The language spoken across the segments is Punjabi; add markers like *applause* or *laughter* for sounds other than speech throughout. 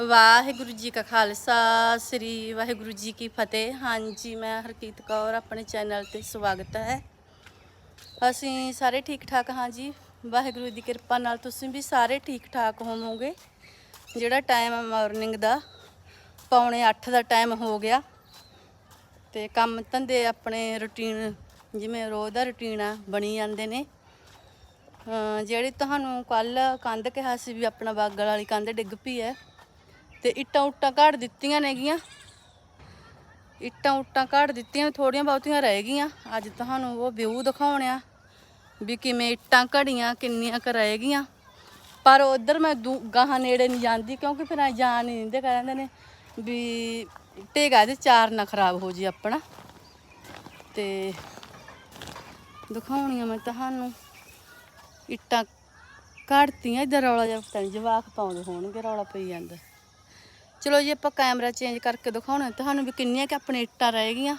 ਵਾਹਿਗੁਰੂ ਜੀ ਕਾ ਖਾਲਸਾ, ਸ੍ਰੀ ਵਾਹਿਗੁਰੂ ਜੀ ਕੀ ਫਤਿਹ। ਹਾਂਜੀ, ਮੈਂ ਹਰਕੀਤ ਕੌਰ, ਆਪਣੇ ਚੈਨਲ ਤੇ ਸਵਾਗਤ ਹੈ। ਅਸੀਂ ਸਾਰੇ ਠੀਕ ਠਾਕ ਹਾਂ ਜੀ। ਵਾਹਿਗੁਰੂ ਦੀ ਕਿਰਪਾ ਨਾਲ ਤੁਸੀਂ ਵੀ ਸਾਰੇ ਠੀਕ ਠਾਕ ਹੋਵੋਗੇ। ਜਿਹੜਾ ਟਾਈਮ ਹੈ ਮਾਰਨਿੰਗ ਦਾ, ਪੌਣੇ 8 ਦਾ ਟਾਈਮ ਹੋ ਗਿਆ। ਤੇ ਕੰਮ ਧੰਦੇ ਆਪਣੇ ਰੁਟੀਨ ਜਿਵੇਂ ਰੋਜ਼ ਦਾ ਰੁਟੀਨ ਆ, ਬਣੀ ਜਾਂਦੇ ਨੇ। ਜਿਹੜੀ ਤੁਹਾਨੂੰ ਕੱਲ ਕੰਧ ਕਿਹਾ ਸੀ ਵੀ ਆਪਣਾ ਬਾਗਲ ਵਾਲੀ ਕੰਧ ਡਿੱਗ ਪਈ ਹੈ ਤੇ ਇੱਟਾਂ ਉੱਟਾਂ ਘੜ ਦਿੱਤੀਆਂ ਨੇਗੀਆਂ। ਇੱਟਾਂ ਉੱਟਾਂ ਘੜ ਦਿੱਤੀਆਂ, ਥੋੜੀਆਂ ਬਹੁਤੀਆਂ ਰਹਿ ਗਈਆਂ। ਅੱਜ ਤੁਹਾਨੂੰ ਉਹ ਵਿਊ ਦਿਖਾਉਣਿਆ ਵੀ ਕਿਵੇਂ ਇੱਟਾਂ ਘੜੀਆਂ, ਕਿੰਨੀਆਂ ਕੁ ਰਹਿ ਗਈਆਂ। ਪਰ ਉਧਰ ਮੈਂ ਦੂ- ਗਾਹਾਂ ਨੇੜੇ ਨਹੀਂ ਜਾਂਦੀ ਕਿਉਂਕਿ ਫਿਰ ਐਂ ਜਾਣ ਨਹੀਂ ਦਿੰਦੇ, ਕਹਿੰਦੇ ਨੇ ਵੀ ਢੇਗਾ ਦੇ ਚਾਰ ਨਾ ਖਰਾਬ ਹੋ ਜੀ ਆਪਣਾ। ਤੇ ਦਿਖਾਉਣੀਆਂ ਮੈਂ ਤੁਹਾਨੂੰ। ਇੱਟਾਂ ਘੜਤੀਆਂ ਇਧਰ ਰੌਲਾ ਜਿਹਾ, ਪਤਾ ਨਹੀਂ ਜਵਾਕ ਪਾਉਂਦੇ ਹੋਣਗੇ, ਰੌਲਾ ਪਈ ਜਾਂਦਾ। ਚਲੋ ਜੀ ਆਪਾਂ ਕੈਮਰਾ ਚੇਂਜ ਕਰਕੇ ਦਿਖਾਉਣਾ ਤੁਹਾਨੂੰ ਵੀ ਕਿੰਨੀਆਂ ਕਿ ਆਪਣੇ ਇੱਟਾਂ ਰਹਿ ਗਈਆਂ।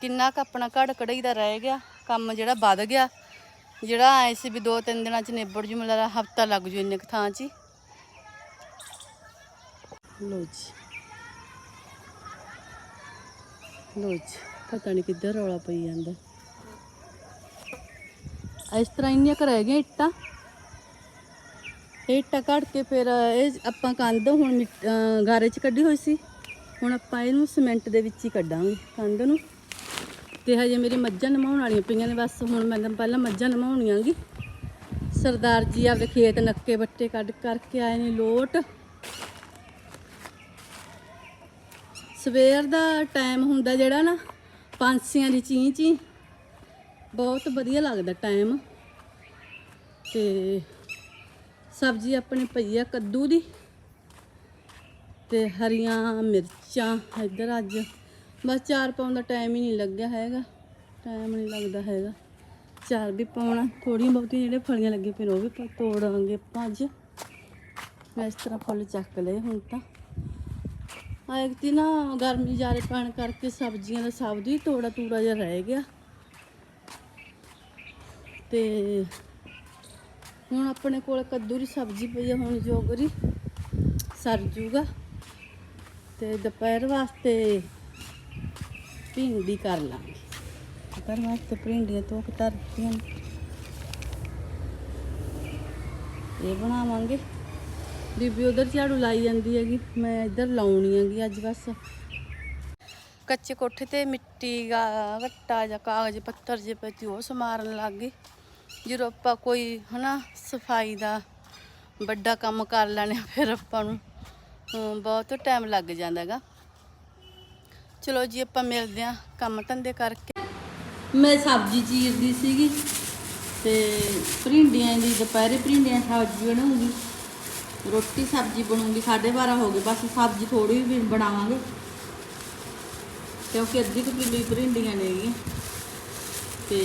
ਕਿੰਨਾ ਕੁ ਆਪਣਾ ਘੜ ਕੜਈ ਦਾ ਰਹਿ ਗਿਆ। ਕੰਮ ਜਿਹੜਾ ਵੱਧ ਗਿਆ। ਜਿਹੜਾ ਆਏ ਸੀ ਵੀ ਦੋ ਤਿੰਨ ਦਿਨਾਂ ਚ ਨਿਬੜ ਜੂ ਮੇਰਾ ਹਫਤਾ ਲੱਗ ਜੂ ਇੰਨੇ ਕੁ ਥਾਂ 'ਚ ਹੀ। ਲੋ ਜੀ। ਲੋ ਜੀ। ਪਤਾ ਨਹੀਂ ਕਿੱਧਰ ਰੌਲਾ ਪਈ ਜਾਂਦਾ। ਇਸ ਤਰ੍ਹਾਂ ਇੰਨੀਆਂ ਕੁ ਰਹਿ ਗਈਆਂ ਇੱਟਾਂ। ਇੱਟਾਂ ਕੱਢ ਕੇ ਫਿਰ ਇਹ ਆਪਾਂ ਕੰਧ ਹੁਣ ਮਿੱਟ- ਗਾਰੇ 'ਚ ਕੱਢੀ ਹੋਈ ਸੀ। ਹੁਣ ਆਪਾਂ ਇਹਨੂੰ ਸੀਮੈਂਟ ਦੇ ਵਿੱਚ ਹੀ ਕੱਢਾਂਗੇ ਕੰਧ ਨੂੰ। ਤੇ ਹਜੇ ਮੇਰੀ ਮੱਝਾਂ ਨਮਾਉਣ ਵਾਲੀਆਂ ਪਈਆਂ ਨੇ, ਬਸ ਹੁਣ ਮੈਂ ਪਹਿਲਾਂ ਮੱਝਾਂ ਨਮਾਉਣੀਆਂਗੀ। ਸਰਦਾਰ ਜੀ ਆਪਦੇ ਖੇਤ ਨੱਕੇ ਬੱਟੇ ਕੱਢ ਕਰਕੇ ਆਏ ਨੇ ਲੋਟ। ਸਵੇਰ ਦਾ ਟਾਈਮ ਹੁੰਦਾ ਜਿਹੜਾ ਨਾ ਪੰਛੀਆਂ ਦੀ ਚੀਂ ਚੀਂ ਬਹੁਤ ਵਧੀਆ ਲੱਗਦਾ ਟਾਈਮ। ਤੇ ਸਬਜ਼ੀ ਆਪਣੇ ਪਈ ਆ ਕੱਦੂ ਦੀ ਤੇ ਹਰੀਆਂ ਮਿਰਚਾਂ ਇੱਧਰ ਅੱਜ। ਬਸ ਚਾਰ ਪਾਉਣ ਦਾ ਟਾਈਮ ਹੀ ਨਹੀਂ ਲੱਗਿਆ ਹੈਗਾ। ਟਾਈਮ ਨਹੀਂ ਲੱਗਦਾ ਹੈਗਾ। ਚਾਰ ਵੀ ਪਾਉਣਾ ਥੋੜੀਆਂ ਬਹੁਤੀਆਂ ਜਿਹੜੇ ਫਲੀਆਂ ਲੱਗੇ ਪਏ ਉਹ ਵੀ ਤੋੜਾਂਗੇ ਆਪਾਂ ਅੱਜ। ਮੈਂ ਇਸ ਤਰ੍ਹਾਂ ਫੁੱਲ ਚੱਕ ਲਏ ਹੁਣ ਤਾਂ। ਆਇਕਤੀ ਨਾ ਗਰਮੀ ਜ਼ਿਆਦਾ ਪੈਣ ਕਰਕੇ ਸਬਜ਼ੀਆਂ ਦਾ ਸਬਜ਼ੀ ਤੋੜਾ ਤੂੜਾ ਜਿਹਾ ਰਹਿ ਗਿਆ। ਤੇ ਹੁਣ ਆਪਣੇ ਕੋਲ ਕੱਦੂ ਦੀ ਸਬਜ਼ੀ ਪਈ ਆ, ਹੁਣ ਜੋਗਰੀ ਸਰ ਜੂਗਾ। ਤੇ ਦੁਪਹਿਰ ਵਾਸਤੇ ਭਿੰਡੀ ਕਰ ਲਾਂਗੇ। ਦੁਪਹਿਰ ਵਾਸਤੇ ਭਿੰਡੀਆਂ ਧੋ ਕੇ ਧਰ ਦਿੱਤੀਆਂ ਇਹ ਬਣਾਵਾਂਗੇ। ਬੀਬੀ ਉਧਰ ਝਾੜੂ ਲਾਈ ਜਾਂਦੀ ਹੈਗੀ, ਮੈਂ ਇੱਧਰ ਲਾਉਣੀ ਹੈਗੀ ਅੱਜ ਬਸ। ਕੱਚੇ ਕੋਠੇ ਤੇ ਮਿੱਟੀ ਦਾ ਘੱਟਾ ਜਾਂ ਕਾਗਜ਼ ਪੱਤਰ ਜੇ ਪਏ ਉਹ ਸਮਾਰਨ ਲੱਗ ਗਈ ਜਦੋਂ ਆਪਾਂ ਕੋਈ, ਹਨਾ, ਸਫ਼ਾਈ ਦਾ ਵੱਡਾ ਕੰਮ ਕਰ ਲੈਣੇ ਫਿਰ ਆਪਾਂ ਨੂੰ ਬਹੁਤ ਟਾਈਮ ਲੱਗ ਜਾਂਦਾ ਹੈਗਾ। ਚਲੋ ਜੀ, ਆਪਾਂ ਮਿਲਦੇ ਆ ਕੰਮ ਧੰਦੇ ਕਰਕੇ। ਮੈਂ ਸਬਜ਼ੀ ਚੀਰਦੀ ਸੀਗੀ ਤੇ ਭਿੰਡੀਆਂ ਦੀ, ਦੁਪਹਿਰੇ ਭਿੰਡੀਆਂ ਸਬਜ਼ੀ ਬਣਾਉਂਗੀ। ਰੋਟੀ ਸਬਜ਼ੀ ਬਣੂਗੀ 12:30 ਹੋ ਗਏ, ਬਸ ਸਬਜ਼ੀ ਥੋੜੀ ਵੀ ਬਣਾਵਾਂਗੇ। ਕਿਉਂਕਿ ਅੱਧੀ ਕੁ ਕਿਲੋ ਹੀ ਭਿੰਡੀਆਂ ਨੇਗੀਆਂ ਤੇ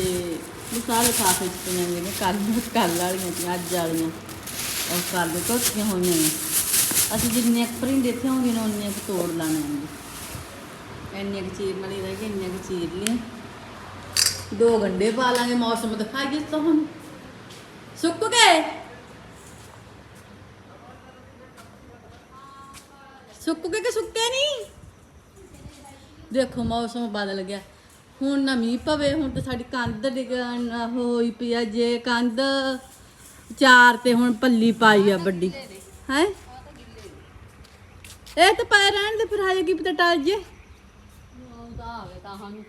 ਸਾਰੇ ਖਾਸੇ ਚ ਪਈਆਂ ਨੇ ਕੱਲ ਕੱਲ ਵਾਲੀਆਂ ਤੇ ਅੱਜ ਵਾਲੀਆਂ। ਉਹ ਕੱਲ ਦੇ ਧੋਤੀਆਂ ਹੋਈਆਂ ਨੇ। ਅਸੀਂ ਜਿੰਨੀਆਂ ਕੁ ਭਰਿੰਡੇ ਇੱਥੇ ਆਉਂਦੀਆਂ ਨੇ ਉਨੀਆਂ ਕੁ ਤੋੜ ਲਾਣੇ ਆਂਗੇ ਇੰਨੀਆਂ ਕੁ ਚੀਰਨ ਵਾਲੀ ਰਹਿ ਗਈ, ਇੰਨੀਆਂ ਕੁ ਚੀਰ ਲਈਆਂ। ਦੋ ਗੰਡੇ ਪਾ ਲਾਂਗੇ, ਮੌਸਮ ਦਿਖਾਈਏ ਤੁਹਾਨੂੰ। ਸੁੱਕ ਗਏ? ਸੁੱਕ ਗਏ ਕਿ ਸੁੱਕੇ ਨਹੀਂ ਦੇਖੋ, ਮੌਸਮ ਬਦਲ ਗਿਆ। ਹੁਣ ਨਾ ਮੀਂਹ ਪਵੇ ਹੁਣ ਤੇ ਸਾਡੀ ਕੰਧ ਡਿੱਗਣ ਹੋਈ ਪਈ ਆ ਜੇ। ਕੰਧ ਚਾਰ ਤੇ ਹੁਣ ਪੱਲੀ ਪਾਈ ਆ ਵੱਡੀ। ਹੈ? ਇਹ ਤਾਂ ਪਾਏ ਰਹਿਣ ਦੇ ਫਿਰ ਹਾਏ ਕੀ ਪਤਾ ਟਲ ਜੇ।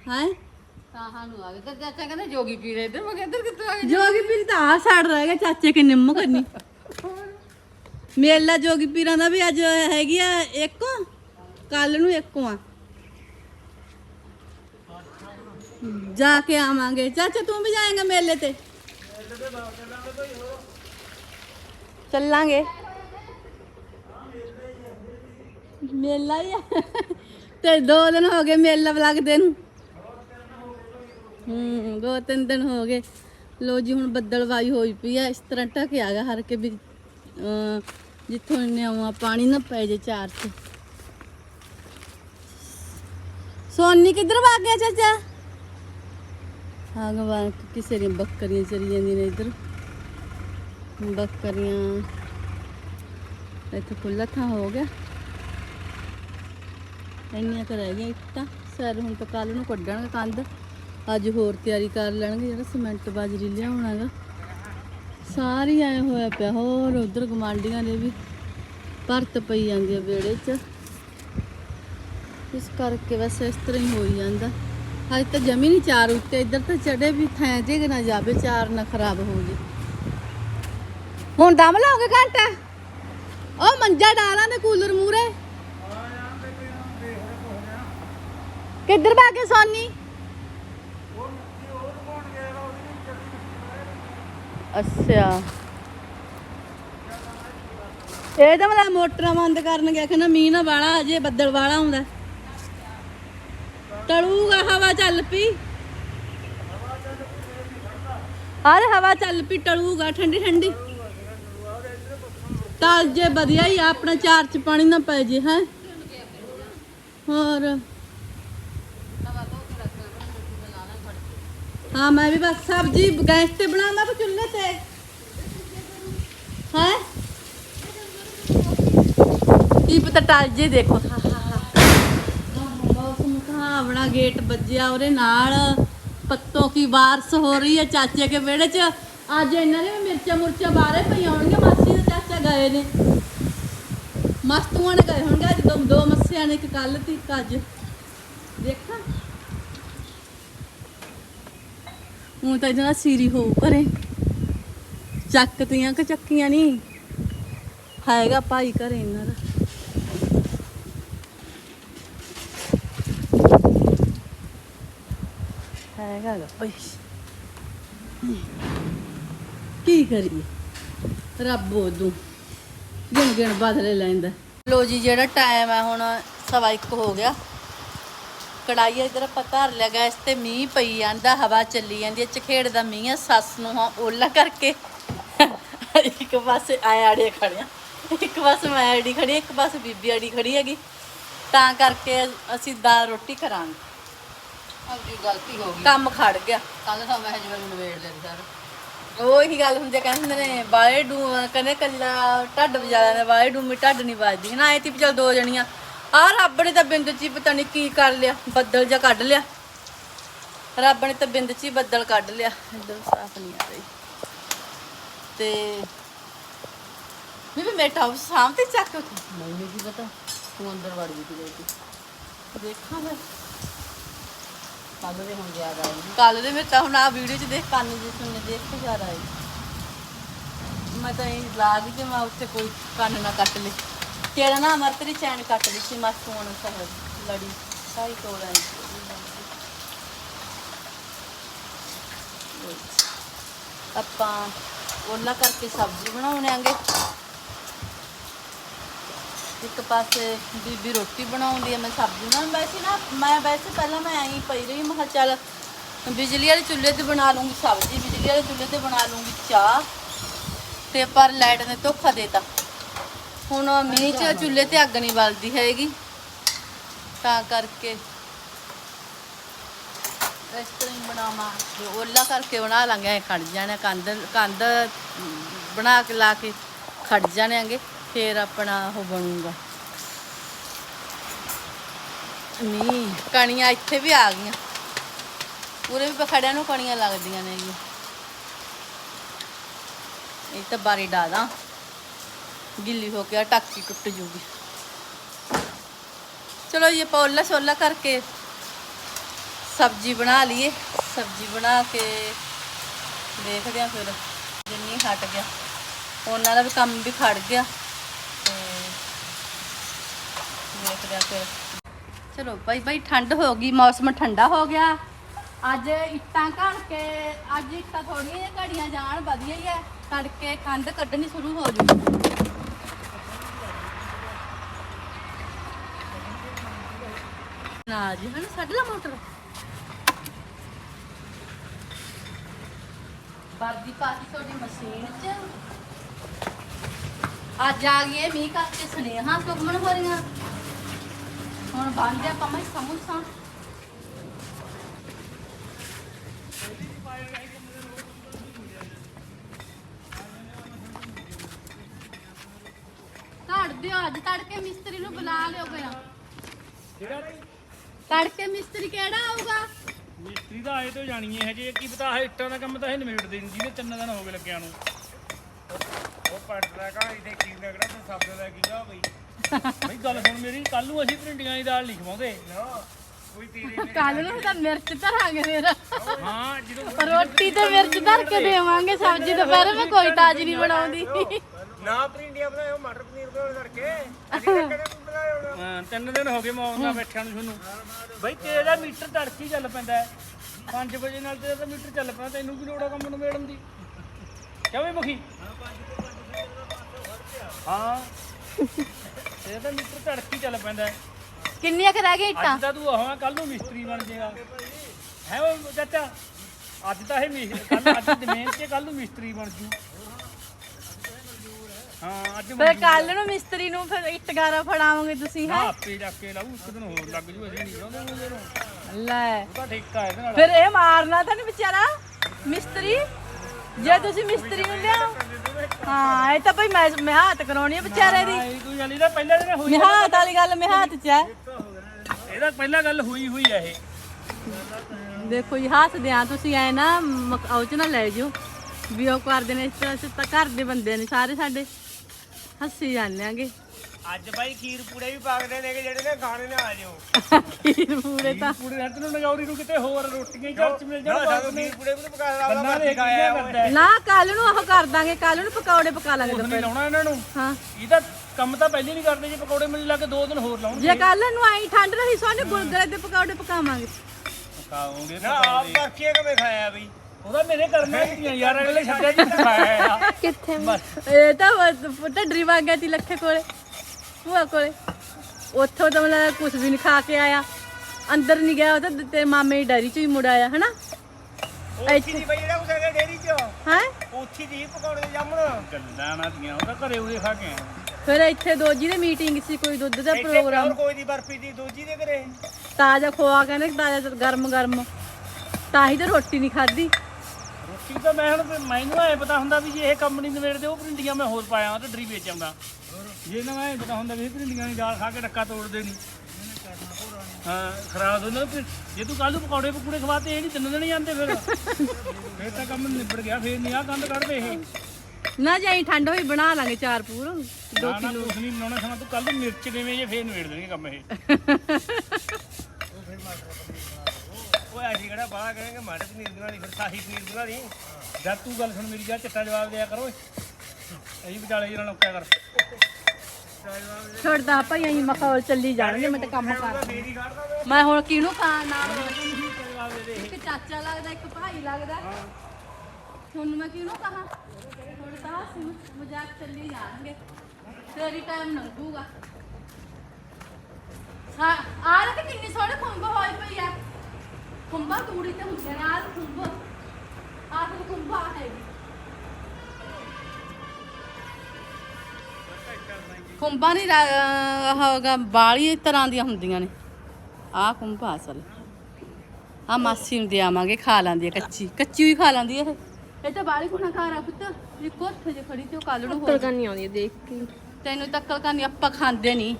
ਹੈ? ਜੋਗੀ ਪੀਰੇ ਇੱਧਰ ਮੈਂ ਕਿਹਾ ਇੱਧਰ ਕਿੱਥੇ ਆ ਗਏ? ਜੋਗੀ ਪੀਰ ਤਾਂ ਆ ਸਾੜ ਰਹਿ ਗਿਆ। ਚਾਚੇ ਕਿ ਨਿੰਮ ਕਰਨੀ। ਮੇਲਾ ਜੋਗੀ ਪੀਰਾਂ ਦਾ ਵੀ ਅੱਜ ਹੈਗੀ ਆ ਇੱਕ। ਕੱਲ ਨੂੰ ਇੱਕੋ ਆ। ਜਾ ਕੇ ਆਵਾਂਗੇ। ਚਾਚਾ ਤੂੰ ਵੀ ਜਾਏਂਗਾ ਮੇਲੇ ਤੇ? ਚੱਲਾਂਗੇ। ਮੇਲਾ ਹੀ ਆ। ਤੇ ਦੋ ਦਿਨ ਹੋ ਗਏ ਮੇਲਾ ਲੱਗਦੇ ਨੂੰ। ਹੂੰ ਦੋ ਤਿੰਨ ਦਿਨ ਹੋ ਗਏ। ਲੋ ਜੀ ਹੁਣ ਬੱਦਲਵਾਈ ਹੋਈ ਪਈ ਆ। ਇਸ ਤਰ੍ਹਾਂ ਢਕਿਆ ਗਿਆ ਹਰ ਕੇ ਵੀ ਅਹ, ਜਿੱਥੋਂ ਇੰਨੇ ਪਾਣੀ ਨਾ ਪੈ ਜੇ ਚਾਰ ਚ। ਸੋਨੀ ਕਿੱਧਰ ਭੱਗ ਗਿਆ ਚਾਚਾ? ਆਗ ਵਾਂ ਕਿਸੇ ਦੀਆਂ ਬੱਕਰੀਆਂ ਚਰੀ ਜਾਂਦੀਆਂ ਨੇ ਇੱਧਰ। ਬੱਕਰੀਆਂ। ਇੱਥੇ ਖੁੱਲਾ ਥਾਂ ਹੋ ਗਿਆ। ਇੰਨੀਆਂ ਕੁ ਰਹਿ ਗਈਆਂ ਇੱਟਾਂ। ਸਰ ਹੁਣ ਤਾਂ ਕੱਲ ਨੂੰ ਕੱਢਣਗੇ ਕੰਧ। ਅੱਜ ਹੋਰ ਤਿਆਰੀ ਕਰ ਲੈਣਗੇ, ਜਿਹੜਾ ਸੀਮੈਂਟ ਬਾਜਰੀ ਲਿਆਉਣਾਗਾ ਸਾਰੀ ਆਏ ਹੋਇਆ ਪਿਆ, ਹੋਰ ਉਧਰ ਗਮਾਂਡੀਆਂ ਦੇ ਵੀ ਭਰਤ ਪਈ ਜਾਂਦੀ ਆ ਵਿਹੜੇ 'ਚ। ਇਸ ਕਰਕੇ ਵੈਸੇ ਇਸ ਤਰ੍ਹਾਂ ਹੀ ਹੋਈ ਜਾਂਦਾ। ਹਜੇ ਤਾਂ ਜਮੀ ਨਹੀਂ ਚਾਰ ਉੱਤੇ, ਇੱਧਰ ਤਾਂ ਚੜੇ ਵੀ ਥੈਂ ਜੇ ਨਾ ਜਾਵੇ, ਚਾਰ ਨਾ ਖਰਾਬ ਹੋ ਜੇ। ਹੁਣ ਦਮ ਲਾਓਗੇ ਘੰਟਾ? ਉਹ ਮੰਜਾ ਡਾਲਾਂ ਦੇ ਕੂਲਰ ਮੂਰੇ ਕਿੱਧਰ ਭਾ ਕੇ ਸੋਨੀ? ਅੱਛਾ। ਇਹ ਤਾਂ ਮਤਲਬ ਮੋਟਰਾਂ ਬੰਦ ਕਰਨ ਗਿਆ, ਕਹਿੰਦਾ ਮੀਂਹ ਨਾ ਵਾਲਾ, ਅਜੇ ਬੱਦਲ ਵਾਲਾ ਹੁੰਦਾ ਟਲੂਗਾ ਹਵਾ ਚੱਲ ਪਈ। ਆਰੇ ਹਵਾ ਚੱਲ ਪਈ ਟਲੂਗਾ ਠੰਡੀ ਠੰਡੀ। ਤਲ ਜੇ ਵਧੀਆ ਹੀ ਆ, ਆਪਣਾ ਚਾਰ ਚ ਪਾਣੀ ਨਾ ਪੈ ਜੇ ਹੈ। ਹੋਰ? ਹਾਂ ਮੈਂ ਵੀ ਬਸ ਸਬਜੀ ਗੈਸ ਤੇ ਬਣਾਉਣਾ ਕਿ ਚੁੱਲ੍ਹੇ ਤੇ। ਹੈ? ਕੀ ਪਤਾ ਟਲ ਜੇ ਦੇਖੋ। ਹਾ ਆਪਣਾ ਗੇਟ ਵੱਜਿਆ, ਉਹਦੇ ਨਾਲ ਪੱਤੋਂ ਕੀ ਬਾਰਸ਼ ਹੋ ਰਹੀ ਹੈ ਚਾਚੇ ਕੇ ਵਿਹੜੇ 'ਚ? ਅੱਜ ਇਹਨਾਂ ਨੇ ਮਿਰਚਾਂ ਮੁਰਚਾਂ ਬਾਹਰੇ ਪਈਆਂ ਹੋਣਗੀਆਂ, ਮਾਸੀ ਦੇ ਚਾਚਾ ਗਏ ਨੇ। ਮਸਤੂਆਂ ਨੇ ਗਏ ਹੋਣਗੇ ਅੱਜ, ਦੋ ਦੋ ਮੱਸਿਆਂ ਨੇ, ਇੱਕ ਕੱਲ ਤੇ ਇੱਕ ਅੱਜ। ਦੇਖਾਂ। ਹੁਣ ਤਾਂ ਇਹਨਾਂ ਸੀਰੀ ਹੋਊ ਘਰੇ ਚੱਕਤੀਆਂ ਕਿ ਚੱਕੀਆਂ ਨਹੀਂ? ਹੈਗਾ ਭਾਈ ਘਰੇ ਇਹਨਾਂ ਦਾ। ਹੈਗਾ ਗਾ ਭਾਈ ਕੀ ਕਰੀਏ? ਰੱਬ ਉਹਦੂ ਗਿਣ ਗਿਣ ਬਦਲੇ ਲੈਂਦਾ। ਲੋ ਜੀ, ਜਿਹੜਾ ਟਾਈਮ ਹੈ ਹੁਣ ਸਵਾ ਇੱਕ ਹੋ ਗਿਆ। ਕੜਾਈ ਇਧਰ ਆਪਾਂ ਧਰ ਲਿਆ। ਗੈਸ ਤੇ ਮੀਂਹ ਪਈ ਜਾਂਦਾ, ਹਵਾ ਚੱਲੀ ਜਾਂਦੀ ਹੈ। ਚਖੇੜ ਦਾ ਮੀਂਹ ਹੈ ਸੱਸ ਨੂੰ ਹਾਂ ਓਲਾ ਕਰਕੇ। ਇੱਕ ਪਾਸੇ ਆਏ ਆੜੇ ਖੜਿਆ, ਇੱਕ ਪਾਸੇ ਮੈਂ ਆੜੀ ਖੜੀ, ਇੱਕ ਪਾਸੇ ਬੀਬੀ ਆੜੀ ਖੜੀ ਹੈਗੀ। ਤਾਂ ਕਰਕੇ ਅਸੀਂ ਦਾਲ ਰੋਟੀ ਕਰਾਂਗੇ। ਆਪਣੀ ਗਲਤੀ ਹੋ ਗਈ। ਕੰਮ ਖੜ ਗਿਆ। ਕੱਲ ਤਾਂ ਮੈਂ ਜਿਵੇਂ ਨੂੰ ਵੇੜ ਲੈਂਦੀ ਸਰ। ਉਹ ਹੀ ਗੱਲ ਹੁੰਦੀ ਆ, ਕਹਿੰਦੇ ਨੇ ਬਾਲੇ ਡੂ ਕਹਿੰਦੇ ਕੱਲਾ ਢੱਡ ਵਜਾ ਲੈਂਦੇ ਬਾਲੇ ਡੂਮੀ ਢੱਡ ਨਹੀਂ ਵੱਜਦੀ। ਨਾ ਐ ਤੀ ਵੀ ਚਲ ਦੋ ਜਣੀਆਂ। ਆ ਰੱਬ ਨੇ ਤਾਂ ਬਿੰਦ ਚ ਹੀ ਪਤਾ ਨਹੀਂ ਕੀ ਕਰ ਲਿਆ ਬੱਦਲ ਜਾਂ ਕੱਢ ਲਿਆ। ਰੱਬ ਨੇ ਤਾਂ ਬਿੰਦ ਚ ਹੀ ਬੱਦਲ ਕੱਢ ਲਿਆ। ਇੱਧਰ ਸਾਫ਼ ਨਹੀਂ ਆ ਰਹੀ। ਤੇ ਵੀ ਮੇਰੇ ਟਾਪ ਸਾਹਮਣੇ ਚੱਕ। ਕੇ। ਮੈਨੂੰ ਕੀ ਪਤਾ ਤੂੰ ਅੰਦਰ ਵੜ ਗਈ ਸੀ ਦੇਖਾਂ ਮੈਂ। ਕੱਲ ਦੇ ਹੁਣ ਯਾਦ ਆਈ ਕੱਲ ਦੇ ਵਿੱਚ ਤਾਂ ਹੁਣ ਆ ਵੀਡੀਓ ਚ ਦੇਖ ਕੰਨ ਜੀ ਸੁਣਨੇ ਦੇਖ ਕੇ ਜਾ ਰਹੀ ਮੈਂ ਤਾਂ ਇਹ ਲਾ ਦੀ ਕਿ ਮੈਂ ਉੱਥੇ ਕੋਈ ਕੰਨ ਨਾ ਕੱਟ ਲੇ। ਤੇਰਾ ਨਾ ਅਮਰ ਤੇਰੀ ਚੈਨ ਕੱਟ ਲਈ ਸੀ ਮਸਤ ਹੋਣ ਸਹਰ ਲੜੀ। ਸਾਈ ਤੋੜਾਂ ਆਪਾਂ ਉਹਨਾਂ ਕਰਕੇ ਸਬਜ਼ੀ ਬਣਾਉਣੇ ਆਂਗੇ। ਇੱਕ ਪਾਸੇ ਬੀਬੀ ਰੋਟੀ ਬਣਾਉਂਦੀ ਹੈ, ਮੈਂ ਸਬਜ਼ੀ ਬਣਾਉਣ ਵੈਸੇ ਨਾ, ਮੈਂ ਵੈਸੇ ਪਹਿਲਾਂ ਮੈਂ ਐਂ ਹੀ ਪਈ ਰਹੀ, ਮੈਂ ਕਿਹਾ ਚੱਲ ਬਿਜਲੀ ਵਾਲੇ ਚੁੱਲ੍ਹੇ ਤੇ ਬਣਾ ਲੂੰਗੀ ਸਬਜ਼ੀ ਬਿਜਲੀ ਵਾਲੇ ਚੁੱਲ੍ਹੇ ਤੇ ਬਣਾ ਲੂੰਗੀ ਚਾਹ ਤੇ ਪਰ ਲਾਈਟ ਨੇ ਧੋਖਾ ਦੇਤਾ। ਹੁਣ ਮੀਂਹ ਚ ਚੁੱਲ੍ਹੇ ਤੇ ਅੱਗ ਨਹੀਂ ਬਲਦੀ ਹੈਗੀ, ਤਾਂ ਕਰਕੇ ਇਸ ਤਰ੍ਹਾਂ ਹੀ ਬਣਾਵਾਂ, ਤੇ ਓਲਾ ਕਰਕੇ ਬਣਾ ਲਾਂਗੇ ਖੜ ਜਾਣਾ ਕੰਧ ਕੰਧ ਬਣਾ ਕੇ ਲਾ ਕੇ ਖੜ ਜਾਣਾਂਗੇ ਫੇਰ ਆਪਣਾ ਉਹ ਬਣੂਗਾ। ਨੀ ਕਣੀਆਂ ਇੱਥੇ ਵੀ ਆ ਗਈਆਂ। ਪੂਰੇ ਵੀ ਪਖੜਿਆਂ ਨੂੰ ਕਣੀਆਂ ਲੱਗਦੀਆਂ ਨੇ ਜੀ। ਇਹ ਤਾਂ ਬਾਰੀ ਡਾਦਾ ਗਿੱਲੀ ਹੋ ਕੇ ਆਹ ਟਾਕੀ ਟੁੱਟ ਜੂਗੀ। ਚਲੋ ਇਹ ਪੌਲਾ ਛੋਲਾ ਕਰਕੇ ਸਬਜ਼ੀ ਬਣਾ ਲਈਏ। ਸਬਜ਼ੀ ਬਣਾ ਕੇ ਦੇਖਦੇ ਆ ਫਿਰ। ਜਿੰਨੀ ਹਟ ਗਿਆ। ਉਹਨਾਂ ਦਾ ਵੀ ਕੰਮ ਵੀ ਖੜ ਗਿਆ ਤੇ ਦੇਖਦੇ ਆ ਫਿਰ ਚਲੋ ਭਾਈ ਭਾਈ ਠੰਡ ਹੋ ਗਈ, ਮੌਸਮ ਠੰਡਾ ਹੋ ਗਿਆ। ਅੱਜ ਇੱਟਾਂ ਘੜ ਕੇ, ਅੱਜ ਇੱਟਾਂ ਥੋੜੀਆਂ ਜਿਹੀਆਂ ਘੜੀਆਂ ਜਾਣ, ਵਧੀਆ ਹੀ ਹੈ। ਤੜਕੇ ਕੰਧ ਕੱਢਣੀ ਸ਼ੁਰੂ ਹੋ ਜੂਗੀ ਨਾ ਜੀ ਹਣ ਛੱਡ ਲਾ ਮੋਟਰ। ਵਰਦੀ ਪਾਤੀ ਤੁਹਾਡੀ ਮਸ਼ੀਨ 'ਚ। ਅੱਜ ਆ ਗਈ ਇਹ ਮੀਂਹ ਕਰਕੇ ਸੁਨੇਹਾ ਸੁਗਮਣ ਹੋ ਰਹੀਆਂ। ਹੁਣ ਬੰਦ ਆ ਕਮਾ ਸਮੂਸਾ ਧੜ ਦਿਓ ਅੱਜ ਤੜਕੇ ਮਿਸਤਰੀ ਨੂੰ ਬੁਲਾ ਲਿਓ ਗਿਆ ਜਿਹੜਾ ਤੜਕੇ ਮਿਸਤਰੀ ਕਿਹੜਾ ਆਊਗਾ? ਮਿਸਤਰੀ ਦਾ ਆਏ ਤੋਂ ਜਾਣੀ ਹੈ ਹਜੇ ਕੀ ਪਤਾ ਹੈ ਇੱਟਾਂ ਦਾ ਕੰਮ ਤਾਂ ਇਹ ਨਿਬੇੜ ਦੇ ਜਿਹਦੇ ਤਿੰਨ ਦਿਨ ਹੋ ਗਏ ਲੱਗਿਆ ਨੂੰ। ਉਹ ਪੜਦਾ ਕਹਾਣੀ ਤੇ ਕੀ ਲੱਗਦਾ ਤੂੰ ਸ਼ਬਦ ਦਾ ਕੀ ਗਾ ਬਈ। ਬਈ ਗੱਲ ਸੁਣ ਮੇਰੀ ਕੱਲ ਨੂੰ ਅਸੀਂ ਭਿੰਡੀਆਂ ਦੀ ਦਾਲ ਲਿਖਵਾਉਂਦੇ ਨਾ ਕੋਈ ਤੇਰੇ ਕੱਲ ਨੂੰ ਤਾਂ ਮਿਰਚ ਧਰਾਂਗੇ ਫੇਰ। ਹਾਂ ਜਦੋਂ ਰੋਟੀ ਤੇ ਮਿਰਚ ਧਰ ਕੇ ਦੇਵਾਂਗੇ ਸਬਜ਼ੀ ਦੁਪਹਿਰ ਮੈਂ ਕੋਈ ਤਾਜ਼ੀ ਨਹੀਂ ਬਣਾਉਂਦੀ। ਨਾ ਪ੍ਰਿੰਡੀਆਂ ਬਣਾਇਓ ਮਟਰ ਪਨੀਰ ਬਣਾਉਣ ਕਰਕੇ। ਅਸੀਂ ਤਾਂ ਕਦੇ ਵੀ ਬਣਾਇਆ ਹੋਣਾ? ਹਾਂ, ਤਿੰਨ ਦਿਨ ਹੋ ਗਏ ਮੌਂਗਾ ਬੈਠਿਆਂ ਨੂੰ ਤੁਹਾਨੂੰ। ਬਈ ਤੇਰਾ ਦਾ ਮੀਟਰ ਤੜਕੀ ਚੱਲ ਪੈਂਦਾ 5 ਵਜੇ ਨਾਲ ਤੇਰਾ ਤਾਂ ਮੀਟਰ ਚੱਲ ਪੈਂਦਾ ਤੈਨੂੰ ਕੀ ਲੋੜ ਆ ਕੰਮ ਨੂੰ ਮੇੜਨ ਦੀ? ਕਿਉਂ ਵੀ ਮੁਖੀ? ਹਾਂ। ਤੇਰਾ ਤਾਂ ਮੀਟਰ ਤੜਕੀ ਚੱਲ ਪੈਂਦਾ ਕਿੰਨੀਆਂ ਕੁ ਰਹਿ ਗਈਆਂ ਇੱਟਾਂ? ਅੱਜ ਤਾਂ ਤੂੰ ਆਹਾਂ ਕੱਲ ਨੂੰ ਮਿਸਤਰੀ ਬਣ ਜਾਏਗਾ ਹੈ ਉਹ ਚਾਚਾ ਅੱਜ ਤਾਂ ਇਹ ਕੱਲ ਅੱਜ ਜ਼ਮੀਨ ਤੇ ਕੱਲ ਨੂੰ ਮਿਸਤਰੀ ਬਣ ਜੂ। ਹਾਂ ਅੱਜ ਫਿਰ ਕੱਲ ਨੂੰ ਮਿਸਤਰੀ ਨੂੰ ਫਿਰ ਇੱਟ ਗਾਰਾ ਫੜਾਵਾਂਗੇ ਤੁਸੀਂ ਹਾਂ? ਆਪੇ ਜਾ ਕੇ ਲਾਉ ਇੱਕ ਦਿਨ ਹੋਰ ਲੱਗ ਜੂ ਅਸੀਂ ਨਹੀਂ ਚਾਹੁੰਦੇ ਮੁੰਡੇ ਨੂੰ ਲੈ। ਉਹਦਾ ਠੇਕਾ ਇਹਦੇ ਨਾਲ ਫਿਰ ਇਹ ਮਾਰਨਾ ਤਾਂ ਨਹੀਂ ਵਿਚਾਰਾ? ਮਿਸਤਰੀ? ਜੇ ਤੁਸੀਂ ਮਿਸਤਰੀ ਨੂੰ ਲਿਆਓ ਹਾਂ ਇਹ ਤਾਂ ਭਾਈ ਮੈਂ ਮਿਹਨਤ ਕਰਾਉਣੀ ਹੈ ਵਿਚਾਰੇ ਦੀ। ਹਾਂ, ਇਹ ਕੋਈ ਗੱਲ ਇਹਦਾ ਪਹਿਲਾਂ ਦਿਨ ਹੋਈ ਮਿਹਨਤ ਵਾਲੀ ਗੱਲ ਮਿਹਨਤ ਚ ਹੈ ਇਹਦਾ ਪਹਿਲਾਂ ਗੱਲ ਹੋਈ ਹੋਈ ਆ ਇਹ। ਦੇਖੋ ਜੀ ਹੱਸਦੇ ਆ ਤੁਸੀਂ ਐ ਨਾ ਮਕ- ਉਹ ਚ ਨਾ ਲੈ ਜਿਓ। ਵੀ ਉਹ ਕਰਦੇ ਨੇ ਇਸ ਤਰ੍ਹਾਂ ਅਸੀਂ ਤਾਂ ਘਰ ਦੇ ਬੰਦੇ ਨੇ ਸਾਰੇ ਸਾਡੇ। ਹੱਸੀ ਜਾਂਦੇ ਆਂਗੇ। ਅੱਜ ਬਾਈ ਖੀਰ ਪੂੜੇ ਵੀ ਪਾਕਦੇ ਨੇ ਕਿ ਜਿਹੜੇ ਨੇ ਖਾਣੇ ਨਾ ਆ ਜਾਓ। ਖੀਰ ਪੂਰੇ ਤਾਂ ਪੂਰੇ ਹੱਥ ਨੂੰ ਨਗੌਰੀ ਨੂੰ ਕਿਤੇ ਹੋਰ ਰੋਟੀਆਂ ਹੀ ਘਰ ਚ ਮਿਲ ਨਾ ਜਾਣ ਸਾਨੂੰ ਖੀਰ ਪੂੜੇ ਵੀ ਪਕਾ ਬੰਨਾ ਖਾਇਆ ਕਰਦਾ ਨਾ ਕੱਲ ਨੂੰ ਉਹ ਕਰ ਦਾਂਗੇ ਕੱਲ ਨੂੰ ਪਕੌੜੇ ਪਕਾ ਲਾਂਗੇ ਦੁਪਹਿਰ। ਲਾਉਣਾ ਇਹਨਾਂ ਨੂੰ। ਹਾਂ। ਇਹ ਤਾਂ ਕੰਮ ਤਾਂ ਪਹਿਲੇ ਨਹੀਂ ਕਰਦੇ ਜੇ ਪਕੌੜੇ ਮਿਲ ਲਾ ਕੇ ਦੋ ਦਿਨ ਹੋਰ ਲਾਉਣਗੇ। ਜੇ ਕੱਲ ਨੂੰ ਆਈ ਠੰਡ ਰਹੀ ਸੋਨੇ ਗੁਲਗੁਲੇ ਦੇ ਪਕੌੜੇ ਪਕਾਵਾਂਗੇ। ਖਾਓਗੇ ਨਾ ਆਪ ਕਰਕੇ ਕਿਵੇਂ ਖਾਇਆ ਬਈ? ਉਹਦਾ ਮੇਰੇ ਕਰਨਾ ਹੀ ਨਹੀਂ ਯਾਰ ਅਗਲੇ ਛੱਡਿਆ ਖਾਇਆ ਆ। ਕਿੱਥੇ ਇਹ ਤਾਂ ਢੱਡਰੀ ਵਾਂਗਿਆ ਤੀ ਲੱਖੇ ਕੋਲੇ। ਭੂਆ ਕੋਲੇ। ਉੱਥੋਂ ਤਾਂ ਮਤਲਬ ਕੁਝ ਵੀ ਨਹੀਂ ਖਾ ਕੇ ਆਇਆ। ਅੰਦਰ ਨਹੀਂ ਗਿਆ ਉਹ ਤਾਂ ਤੇ ਮਾਮੇ ਦੀ ਡੈਰੀ ਚ ਹੀ ਮੁੜ ਆਇਆ ਹਨਾ? ਉੱਥੀ ਦੀ ਬਈ ਜਿਹੜਾ ਕੁਛ ਹੈਗਾ ਡੇਰੀ 'ਚ। ਹੈ? ਉੱਥੀ ਦੀ ਪਕੌੜੇ ਦੇ ਜਾਮਣ। ਗੱਲਾਂ ਨਾ ਦੀਆਂ ਉਹ ਤਾਂ ਘਰੇ ਉਹਦੇ ਖਾ ਕੇ ਆਇਆ ਫਿਰ ਇੱਥੇ ਦੋਜੀ ਦੀ ਮੀਟਿੰਗ ਸੀ ਕੋਈ ਦੁੱਧ ਦਾ ਪ੍ਰੋਗਰਾਮ। ਹੋਰ ਕੋਈ ਦੀ ਬਰਫੀ ਦੀ ਦੂਜੀ ਦੇ ਘਰੇ। ਤਾਜ਼ਾ ਖੋਆ ਕਹਿੰਦੇ ਤਾਜ਼ਾ ਗਰਮ ਗਰਮ ਤਾਂ ਹੀ ਤਾਂ ਰੋਟੀ ਨਹੀਂ ਖਾਧੀ। ਤਾਂ ਮੈਂ ਹੁਣ ਮੈਨੂੰ ਐ ਪਤਾ ਹੁੰਦਾ ਵੀ ਜੇ ਇਹ ਕੰਮ ਨਹੀਂ ਨਵੇੜਦੇ ਉਹ ਭਿੰਡੀਆਂ ਮੈਂ ਹੋਰ ਪਾਇਆ ਤੇ ਡਰੀ ਵੇਚ ਆਉਂਦਾ। ਜੇ ਨਾ ਮੈਂ ਪਤਾ ਹੁੰਦਾ ਵੀ ਇਹ ਭਿੰਡੀਆਂ ਦੀ ਦਾਲ ਖਾ ਕੇ ਡੱਕਾ ਤੋੜਦੇ ਨਹੀਂ। ਹਾਂ ਖਰਾਬ ਉਹਨਾਂ ਨੂੰ ਜੇ ਤੂੰ ਕੱਲ ਨੂੰ ਪਕੌੜੇ ਪਕੂੜੇ ਖਵਾਤੇ ਇਹ ਨਹੀਂ ਤਿੰਨ ਦਿਨ ਹੀ ਜਾਂਦੇ ਫਿਰ। *laughs* ਫਿਰ ਤਾਂ ਕੰਮ ਨਿਬੜ ਗਿਆ ਫਿਰ ਨਹੀਂ ਆ ਗੰਦ ਕੱਢਦੇ ਇਹ। ਨਾ ਜਾਈ ਠੰਡ ਹੋਈ ਬਣਾ ਲਾਂਗੇ ਚਾਰ ਪੂਰ ਦੋ ਕਿਲੋ ਕੁਛ ਨਹੀਂ ਬਣਾਉਣਾ ਸਮਾਂ ਤੂੰ ਕੱਲ ਨੂੰ ਮਿਰਚ ਦੇਵੇਂ ਜੇ ਫੇਰ ਨਵੇੜ ਦੇਣਗੇ ਕੰਮ ਇਹ। *laughs* ਉਹ ਅਸੀਂ ਕਿਹੜਾ ਬਾਹਰ ਕਰਾਂਗੇ ਮਟਰ ਪਨੀਰ ਬਣਾ ਲਈ ਫਿਰ ਸਾਹੀ ਪਨੀਰ ਬਣਾ ਲਈ ਜਦ ਤੂੰ ਗੱਲ ਸੁਣ ਮੇਰੀ ਜਾ ਚਿੱਟਾ ਜਵਾਬ ਦਿਆ ਕਰੋ। ਅਸੀਂ ਵਿਚਾਲੇ ਜਿਹਨਾਂ ਨੌਕਿਆ ਕਰ। ਛੱਡਦਾ ਭਾਈ ਅਸੀਂ ਮਖੌਲ ਚੱਲੀ ਜਾਣਗੇ ਮੈਂ ਤਾਂ ਕੰਮ ਕਰ ਮੇਰੀ ਕੱਢਦਾ ਵੇ ਮੈਂ ਹੁਣ ਕਿਹਨੂੰ ਖਾਣ ਨਾਲ? ਇੱਕ ਚਾਚਾ ਲੱਗਦਾ ਇੱਕ ਭਾਈ ਲੱਗਦਾ। ਤੁਹਾਨੂੰ ਮੈਂ ਕਿਹਨੂੰ ਕਹਾਂ? ਥੋੜਾ ਤਾਂ ਹਾਸੀ ਮਜ਼ਾਕ ਚੱਲੀ ਜਾਣਗੇ। ਤੇਰੀ ਟਾਈਮ ਲੰਘੂਗਾ। ਹਾਂ ਆ ਲੈ ਤੇ ਕਿੰਨੀ ਸੋਹਣੀ ਖੁੰਬ ਹੋਈ ਪਈ ਆ। ਖੁੰਬਾਂ ਤੂੜੀ ਤੇ ਹੁੰਦੇ ਨੇ ਆਹ ਖੁੰਬ ਆਹ ਤੇ ਖੁੰਬਾ ਹੈਗੀ। ਖੁੰਬਾਂ ਨਹੀਂ ਹੋਗਾ ਬਾਲੀ ਤਰ੍ਹਾਂ ਦੀਆਂ ਹੁੰਦੀਆਂ ਨੇ। ਆਹ ਖੁੰਬਾ ਅਸਲ। ਆ ਮਾਸੀ ਨੂੰ ਦੇਵਾਂਗੇ ਖਾ ਲਾਂਦੀ ਆ ਕੱਚੀ। ਕੱਚੀ ਵੀ ਖਾ ਲਾਂਦੀ ਆ ਇਹ। ਇਹ ਤਾਂ ਬਾਲੀ ਗੁਣਾ ਖਾ ਰਾ ਪੁੱਤ। ਇਹ ਕੋਠੇ ਜੇ ਖੜੀ ਤੇ ਉਹ ਕੱਲ ਨੂੰ ਹੋ ਕਰਨੀ ਆਉਂਦੀ ਹੈ ਦੇਖ ਕੇ। ਤੈਨੂੰ ਤਾਂ ਅਕਲ ਕਰਨੀ ਆਪਾਂ ਖਾਂਦੇ ਨਹੀਂ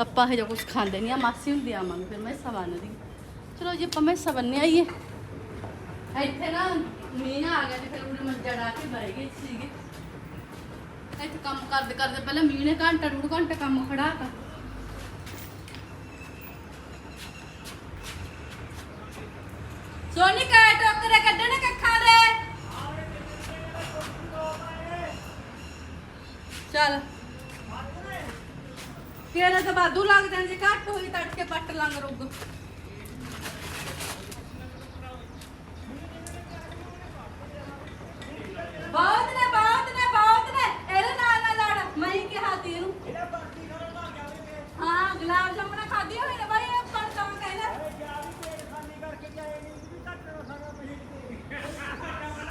ਆਪਾਂ ਇਹ ਜੋ ਕੁਝ ਖਾਂਦੇ ਨਹੀਂ ਆ ਮਾਸੀ ਨੂੰ ਦੇਵਾਂਗੇ ਫਿਰ ਮੈਂ ਸਵਨ ਦੀ ਚਲੋ ਜੀ, ਆਪਾਂ ਮੈਂ ਸਵੰਨੇ ਆਈਏ। ਇੱਥੇ ਨਾ ਮੀਂਹ ਆ ਗਿਆ ਤੇ ਫਿਰ ਉਹਨੇ ਮੰਜਾ ਡਾ ਕੇ ਬਹਿ ਗਏ ਸੀਗੇ। ਇੱਥੇ ਕੰਮ ਕਰਦੇ ਕਰਦੇ ਪਹਿਲਾਂ ਮੀਂਹ ਨੇ ਘੰਟਾ ਡੂਢ ਘੰਟਾ ਕੰਮ ਖੜਾਤਾ ਸੋਨੀ ਕਾ ਟੋਕਰੇ ਕੱਢਣੇ ਕੱਖਾਂ ਦੇ। ਚੱਲ। ਕਿਹੜਾ ਤਾਂ ਬਾਦੂ ਲੱਗ ਜਾਂ, ਘੱਟ ਹੋਈ ਤੜਕੇ ਪੱਟ ਲੰਗ ਰੁੱਗ ਬਹੁਤ ਨੇ ਬਹੁਤ ਨੇ ਬਹੁਤ ਨੇ ਇਹਦੇ ਨਾਲ ਨਾ ਲੜ ਮੈਂ ਹੀ ਕਿਹਾ ਤੀ ਇਹਨੂੰ ਹਾਂ ਗੁਲਾਬ ਜਾਮਣਾ ਖਾਦੀ ਹੋਈ ਨੇ ਬਾਈ ਇਹ ਪਰ ਤਾਂ ਕਹਿੰਦਾ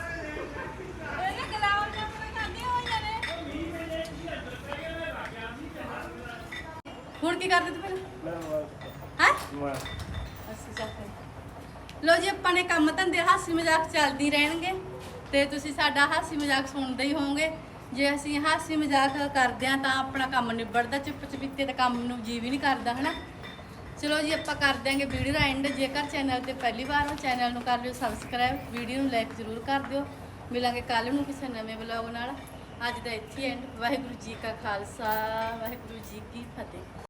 ਇਹਨੇ ਗੁਲਾਬ ਜਾਮਣਾ ਖਾਦੀ ਹੋਈਆਂ ਨੇ ਹੁਣ ਕੀ ਕਰਦੇ ਤੂੰ ਪਹਿਲਾਂ ਹੈ ਅਸੀਂ ਚੱਲਦੇ ਲੋ ਜੀ, ਆਪਾਂ ਨੇ ਕੰਮ ਧੰਦੇ ਹਾਸੀ ਮਜ਼ਾਕ ਚੱਲਦੀ ਰਹਿਣਗੇ ਤੇ ਤੁਸੀਂ ਸਾਡਾ ਹਾਸੀ ਮਜ਼ਾਕ ਸੁਣਦੇ ਹੀ ਹੋਵੋਗੇ। ਜੇ ਅਸੀਂ ਹਾਸੀ ਮਜ਼ਾਕ ਕਰਦੇ ਆ ਤਾਂ ਆਪਣਾ ਕੰਮ ਨਿਬੜਦਾ, ਚੁੱਪ ਚੁਪੀਤੇ ਤਾਂ ਕੰਮ ਨੂੰ ਜੀ ਵੀ ਨਹੀਂ ਕਰਦਾ, ਹਨਾ? ਚਲੋ ਜੀ, ਆਪਾਂ ਕਰ ਦਿਆਂਗੇ ਵੀਡੀਓ ਦਾ ਐਂਡ ਜੇਕਰ ਚੈਨਲ ਤੇ ਪਹਿਲੀ ਵਾਰ ਹੋ ਚੈਨਲ ਨੂੰ ਕਰ ਲਿਓ ਸਬਸਕ੍ਰਾਈਬ ਵੀਡੀਓ ਨੂੰ ਲਾਈਕ ਜ਼ਰੂਰ ਕਰ ਦਿਓ। ਮਿਲਾਂਗੇ ਕੱਲ ਨੂੰ ਕਿਸੇ ਨਵੇਂ ਵਲੌਗ ਨਾਲ। ਅੱਜ ਦਾ ਇੱਥੇ ਐਂਡ ਵਾਹਿਗੁਰੂ ਜੀ ਕਾ ਖਾਲਸਾ, ਵਾਹਿਗੁਰੂ ਜੀ ਕੀ ਫਤਿਹ।